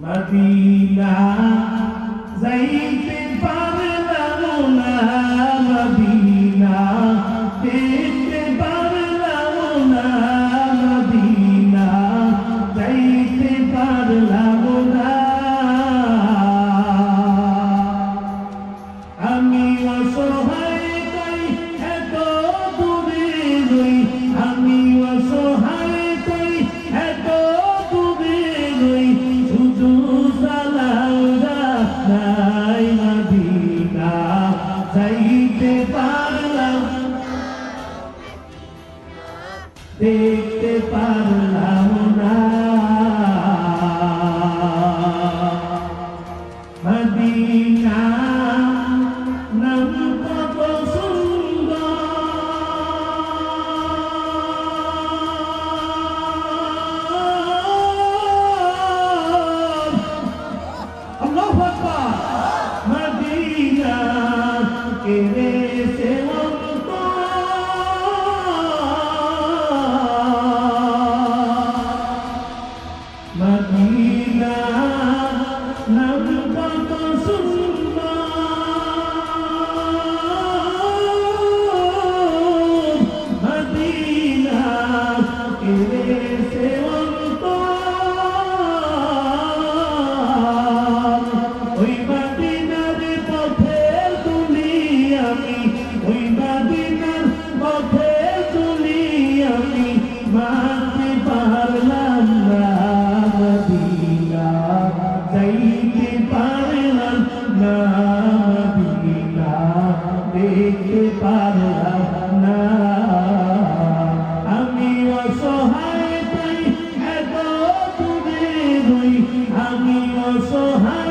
Mabila zaidi pamoja. দেখতে পারলাম না। মদিনা ভাঙতে পারলাম না না, মদিনা দেখতে পারলাম না। আমি অসহায় তাই এত দূরে রই, আমি অসহায়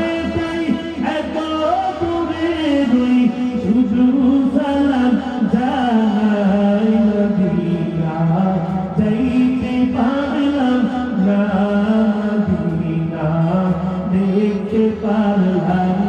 Subhanallah